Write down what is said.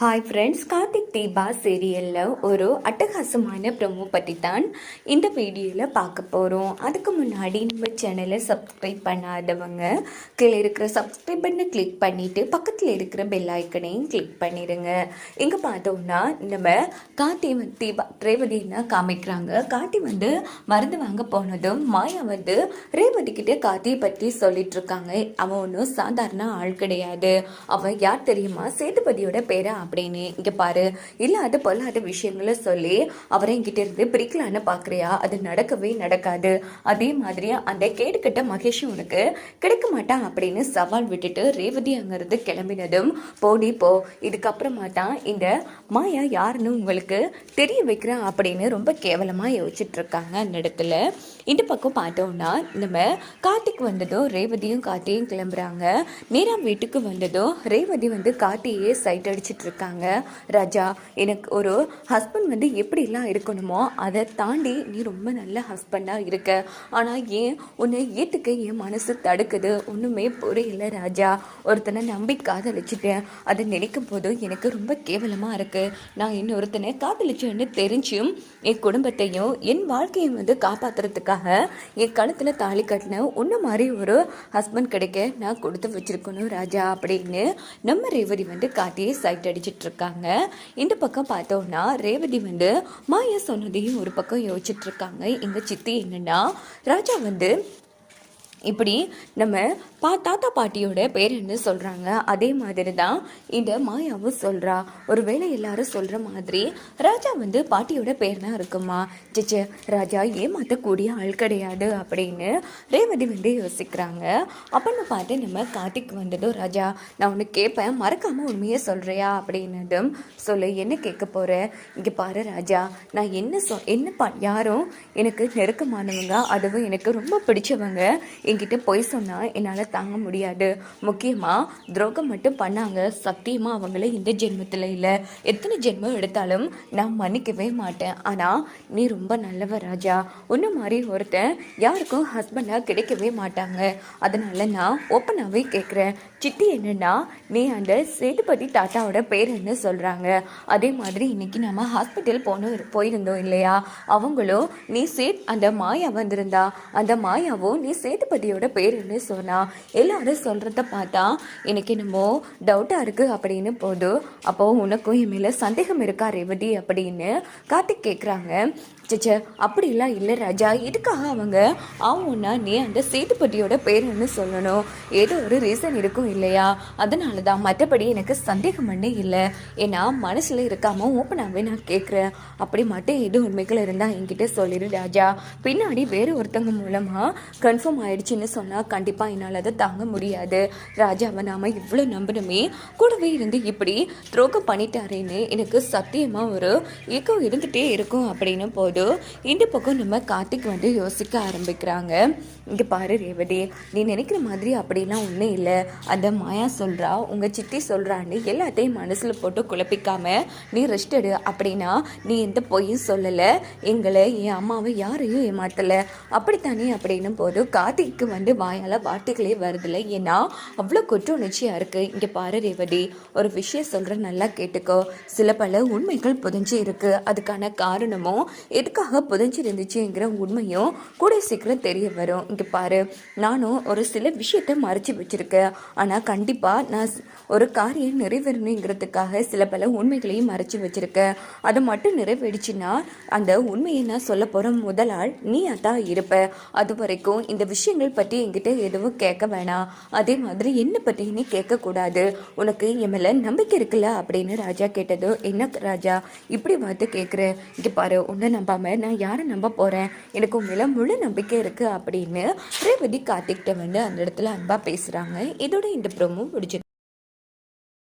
Hi friends Karthik Deepa சீரியலில் ஒரு அட்டகாசமான ப்ரொமோ பற்றி தான் இந்த வீடியோவில் பார்க்க போகிறோம் அதுக்கு முன்னாடி நம்ம சேனலை சப்ஸ்கிரைப் பண்ணாதவங்க கீழே இருக்கிற சப்ஸ்கிரைப் பண்ணை கிளிக் பண்ணிவிட்டு பக்கத்தில் இருக்கிற பெல் ஐக்கனையும் கிளிக் பண்ணிடுங்க இங்கே பார்த்தோம்னா நம்ம கார்த்தி வந்து தீபா ரேவதினா காமிக்கிறாங்க? கார்த்தி வந்து மருந்து வாங்க போனதும் மாயா வந்து ரேவதி கிட்டே கார்த்தியை பற்றி சொல்லிட்டு இருக்காங்க. அவன் ஒன்றும் சாதாரண ஆள் கிடையாது. அவன் யார் தெரியுமா? சேதுபதியோட பேரை அப்படின்னு. இங்கே பாரு இல்லாத பொல்லாத விஷயங்களை சொல்லி அவரை என்கிட்ட இருந்து பிரிக்கலான்னு பார்க்குறியா அது நடக்கவே நடக்காது. அதே மாதிரி அந்த கேடுக்கிட்ட மகேஷ் உனக்கு கிடைக்க மாட்டான் அப்படின்னு சவால் விட்டுட்டு ரேவதி அங்கேருந்து கிளம்பினதும் போடி போ. இதுக்கப்புறமா தான் இந்த மாயா யாருன்னு உங்களுக்கு தெரிய வைக்கிறேன் அப்படின்னு ரொம்ப கேவலமாக யோசிச்சுட்டு இருக்காங்க அந்த இடத்துல. இந்த பக்கம் பார்த்தோம்னா நம்ம கார்த்திக் வந்ததும் ரேவதியும் கார்த்தியும் கிளம்புறாங்க. நேராக வீட்டுக்கு வந்ததும் ரேவதி வந்து கார்த்தியே சைட் அடிச்சிட்டு இருக்காங்க. ராஜா எனக்கு ஒரு ஹஸ்பண்ட் வந்து எப்படிலாம் இருக்கணுமோ அதை தாண்டி நீ ரொம்ப நல்ல ஹஸ்பண்டாக இருக்க. ஆனால் ஏன் உன்னை ஏற்றுக்க என் மனசு தடுக்குது? ஒன்றுமே புரியல ராஜா. ஒருத்தனை நம்பி காதலிச்சிட்டேன். அதை நினைக்கும் போது எனக்கு ரொம்ப கேவலமாக இருக்குது நான் இன்னொருத்தனை காதலிச்சேன்னு தெரிஞ்சும் என் குடும்பத்தையும் என் வாழ்க்கையை வந்து காப்பாற்றுறதுக்காக என் கழுத்தில் தாலி கட்டின உன்ன மாதிரி ஒரு ஹஸ்பண்ட் கிடைக்க நான் கொடுத்து வச்சுருக்கணும் ராஜா அப்படின்னு நம்ம ரேவதி வந்து காட்டியே சைட் அடிச்சு இருக்காங்க இந்த பக்கம் பார்த்தோம்னா ரேவதி வந்து மாயா சொன்னதையும் ஒரு பக்கம் யோசிச்சுட்டு இருக்காங்க எங்கள் சித்தி என்னன்னா ராஜா வந்து இப்படி நம்ம பா தாத்தா பாட்டியோட பேர் என்ன சொல்கிறாங்க அதே மாதிரி தான் இந்த மாயாவும் சொல்கிறா ஒருவேளை எல்லாரும் சொல்கிற மாதிரி ராஜா வந்து பாட்டியோட பேர் தான் இருக்குமா? சிச்சே ராஜா ஏமாற்றக்கூடிய ஆள் கிடையாது அப்படின்னு ரேவதி வந்து யோசிக்கிறாங்க. அப்படின்னு பார்த்து நம்ம கார்த்திக் வந்ததும் ராஜா நான் உனக்கு கேட்பேன் மறக்காமல் உண்மையே சொல்கிறியா அப்படின்னதும் சொல்லு என்ன கேட்க போகிற இங்கே பாரு ராஜா நான் என்ன சொ என்ன பா யாரும் எனக்கு நெருக்கமானவங்க அதுவும் எனக்கு ரொம்ப பிடிச்சவங்க என்கிட்ட பொய் சொன்னால் என்னால் தாங்க முடியாது. முக்கியமாக துரோகம் மட்டும் பண்ணாங்க. சத்தியமாக அவங்கள இந்த ஜென்மத்தில் இல்லை. எத்தனை ஜென்மம் எடுத்தாலும் நான் மன்னிக்கவே மாட்டேன். ஆனால் நீ ரொம்ப நல்லவ ராஜா. ஒன்று மாதிரி ஒருத்தன் யாருக்கும் ஹஸ்பண்டாக கிடைக்கவே மாட்டாங்க. அதனால நான் ஓப்பனாகவே கேட்குறேன் சித்தி என்னன்னா நீ அந்த சேதுபதி தாத்தாவோட பேர் என்ன சொல்கிறாங்க அதே மாதிரி இன்னைக்கு நம்ம ஹாஸ்பிட்டல் போன போயிருந்தோம் இல்லையா? அவங்களும் நீ சேத் அந்த மாயா வந்திருந்தா. அந்த மாயாவும் நீ சேதுபதியோட பேர் என்ன சொன்னா. எல்லாரும் சொல்கிறத பார்த்தா எனக்கு என்னமோ டவுட்டாக இருக்குது அப்படின்னு போதும் அப்போ உனக்கும் என் மேலே சந்தேகம் இருக்கா ரேவதி அப்படின்னு கார்த்திக் கேட்குறாங்க சச்சே அப்படிலாம் இல்லை ராஜா. இதுக்காக அவங்க ஆவுன்னா நீ அந்த சேதுபதியோட பேருன்னு சொல்லணும்? ஏதோ ஒரு ரீசன் இருக்கும் இல்லையா? அதனால தான் மற்றபடி எனக்கு சந்தேகம் பண்ணே இல்லை. ஏன்னா மனசில் இருக்காமல் ஓப்பனாகவே நான் கேட்குறேன் அப்படி மட்டும் எது உண்மைகள் இருந்தால் என்கிட்ட சொல்லிடு ராஜா. பின்னாடி வேறு ஒருத்தவங்க மூலமாக கன்ஃபார்ம் ஆயிடுச்சுன்னு சொன்னால் கண்டிப்பாக என்னால் அதை தாங்க முடியாது. ராஜாவை நாம் இவ்வளோ நம்பணுமே கூடவே இருந்து இப்படி துரோகம் பண்ணிட்டாரேன்னு எனக்கு சத்தியமாக ஒரு ஏக்கம் இருந்துகிட்டே இருக்கும் அப்படின்னு போது இந்த பக்கம் நம்ம கார்த்திக் வந்து யோசிக்க ஆரம்பிக்கிறாங்க. இங்கே பாரு ரேவதி நீ நினைக்கிற மாதிரி அப்படிலாம் ஒன்றும் இல்லை. அந்த மாயா சொல்கிறா உங்கள் சித்தி சொல்கிறான்னு எல்லாத்தையும் மனசில் போட்டு குழப்பிக்காம நீ ரெஸ்ட் எடு அப்படின்னா நீ எந்த பொய்யும் சொல்லலை. எங்களை என் அம்மாவை யாரையும் ஏமாத்தலை. அப்படித்தானே அப்படின்னும் போது கார்த்திக்கு வந்து வாயால் வார்த்தைகளே வருதில்ல ஏன்னா அவ்வளோ குற்ற உணர்ச்சியாக இருக்குது இங்கே பாரு ரேவதி ஒரு விஷயம் சொல்கிற நல்லா கேட்டுக்கோ. சில பல உண்மைகள் புதஞ்சு இருக்கு. அதுக்கான காரணமும் எதுக்காக புதஞ்சிருந்துச்சுங்கிற உண்மையும் கூட சீக்கிரம் தெரிய வரும். இங்கே பாரு நானும் ஒரு சில விஷயத்த மறைச்சி வச்சுருக்கேன். ஆனால் கண்டிப்பாக நான் ஒரு காரியம் நிறைவேறணுங்கிறதுக்காக சில பல உண்மைகளையும் மறைச்சி வச்சுருக்கேன். அது மட்டும் நிறைவேறிச்சுன்னா அந்த உண்மையை நான் சொல்ல போகிற முதல் ஆள் நீ தான் இருப்ப. அது வரைக்கும் இந்த விஷயங்கள் பற்றி என்கிட்ட எதுவும் கேட்க வேணாம் அதே மாதிரி என்னை பற்றி நீ கேட்கக்கூடாது. உனக்கு என் மேலே நம்பிக்கை இருக்குல்ல? அப்படின்னு ராஜா கேட்டதோ என்ன ராஜா? இப்படி பார்த்து கேட்குற இங்கே பாரு உன்னை நம்பாமல் நான் யாரை நம்ப போகிறேன் எனக்கு உன் மேலே முழு நம்பிக்கை இருக்குது அப்படின்னு ரேவதி கார்த்திக்கிட்ட வந்து அந்த இடத்துல அன்பாக பேசுகிறாங்க இதோட இந்த ப்ரோமோ முடிச்சு